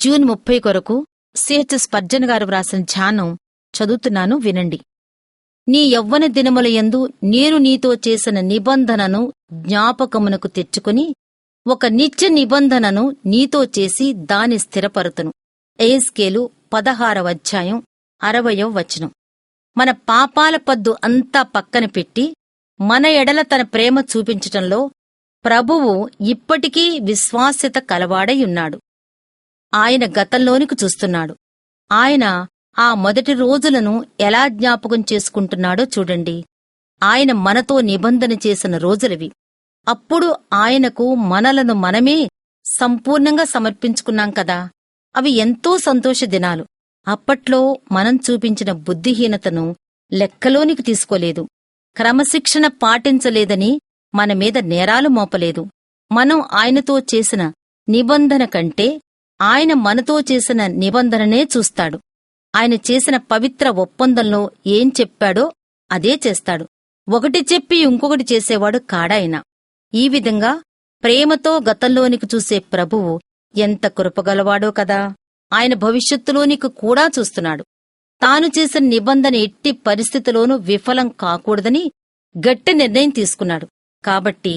June ముప్పై కొరకు CH Spurgeon గారు వ్రాసిన ధ్యానం చదువుతున్నాను వినండి. నీ యవ్వన దినములయందు నేను నీతో చేసిన నిబంధనను జ్ఞాపకమునకు తెచ్చుకుని ఒక నిత్య నిబంధనను నీతో చేసి దాని స్థిరపరుతును. ఏస్కేలు పదహారవ అధ్యాయం అరవయో వచనం. మన పాపాల పద్దు అంతా పక్కన పెట్టి మన ఎడల తన ప్రేమ చూపించటంలో ప్రభువు ఇప్పటికీ విశ్వాస్యత కలవాడై ఉన్నాడు. ఆయన గతంలోనికి చూస్తున్నాడు. ఆయన ఆ మొదటి రోజులను ఎలా జ్ఞాపకం చేసుకుంటున్నాడో చూడండి. ఆయన మనతో నిబంధన చేసిన రోజులవి. అప్పుడు ఆయనకు మనలను మనమే సంపూర్ణంగా సమర్పించుకున్నాం కదా. అవి ఎంతో సంతోష దినాలు. అప్పట్లో మనం చూపించిన బుద్ధిహీనతను లెక్కలోనికి తీసుకోలేదు. క్రమశిక్షణ పాటించలేదని మన మీద నేరాలు మోపలేదు. మనం ఆయనతో చేసిన నిబంధన కంటే ఆయన మనతో చేసిన నిబంధననే చూస్తాడు. ఆయన చేసిన పవిత్ర ఒప్పందంలో ఏం చెప్పాడో అదే చేస్తాడు. ఒకటి చెప్పి ఇంకొకటి చేసేవాడు కాడాయన ఈ విధంగా ప్రేమతో గతంలోనికి చూసే ప్రభువు ఎంత కృపగలవాడో కదా! ఆయన భవిష్యత్తులోనికి కూడా చూస్తున్నాడు. తాను చేసిన నిబంధన ఎట్టి పరిస్థితిలోనూ విఫలం కాకూడదని గట్టి నిర్ణయం తీసుకున్నాడు. కాబట్టి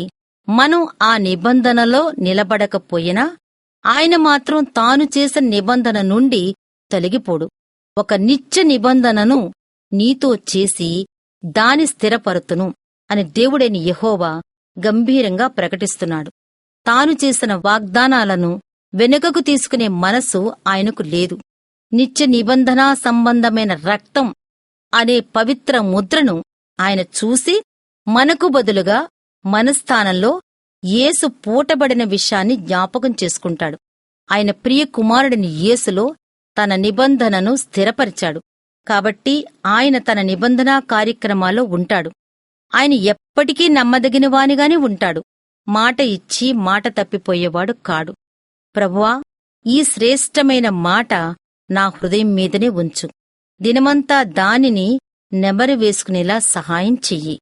మనం ఆ నిబంధనలో నిలబడకపోయినా ఆయన మాత్రం తాను చేసిన నిబంధన నుండి తొలగిపోడు. ఒక నిత్య నిబంధనను నీతో చేసి దాని స్థిరపరుతును అని దేవుడైన యహోవా గంభీరంగా ప్రకటిస్తున్నాడు. తాను చేసిన వాగ్దానాలను వెనుకకు తీసుకునే మనసు ఆయనకు లేదు. నిత్య నిబంధనా సంబంధమైన రక్తం అనే పవిత్ర ముద్రను ఆయన చూసి మనకు బదులుగా మన స్థానంలో యేసు పూటబడిన విషయాన్ని జ్ఞాపకం చేసుకుంటాడు. ఆయన ప్రియ కుమారుడిని యేసులో తన నిబంధనను స్థిరపరిచాడు. కాబట్టి ఆయన తన నిబంధనా కార్యక్రమాల్లో ఉంటాడు. ఆయన ఎప్పటికీ నమ్మదగినవానిగానే ఉంటాడు. మాట ఇచ్చి మాట తప్పిపోయేవాడు కాడు. ప్రభువా ఈ శ్రేష్టమైన మాట నా హృదయం మీదనే ఉంచు. దినమంతా దానిని నెమరు వేసుకునేలా సహాయం చెయ్యి.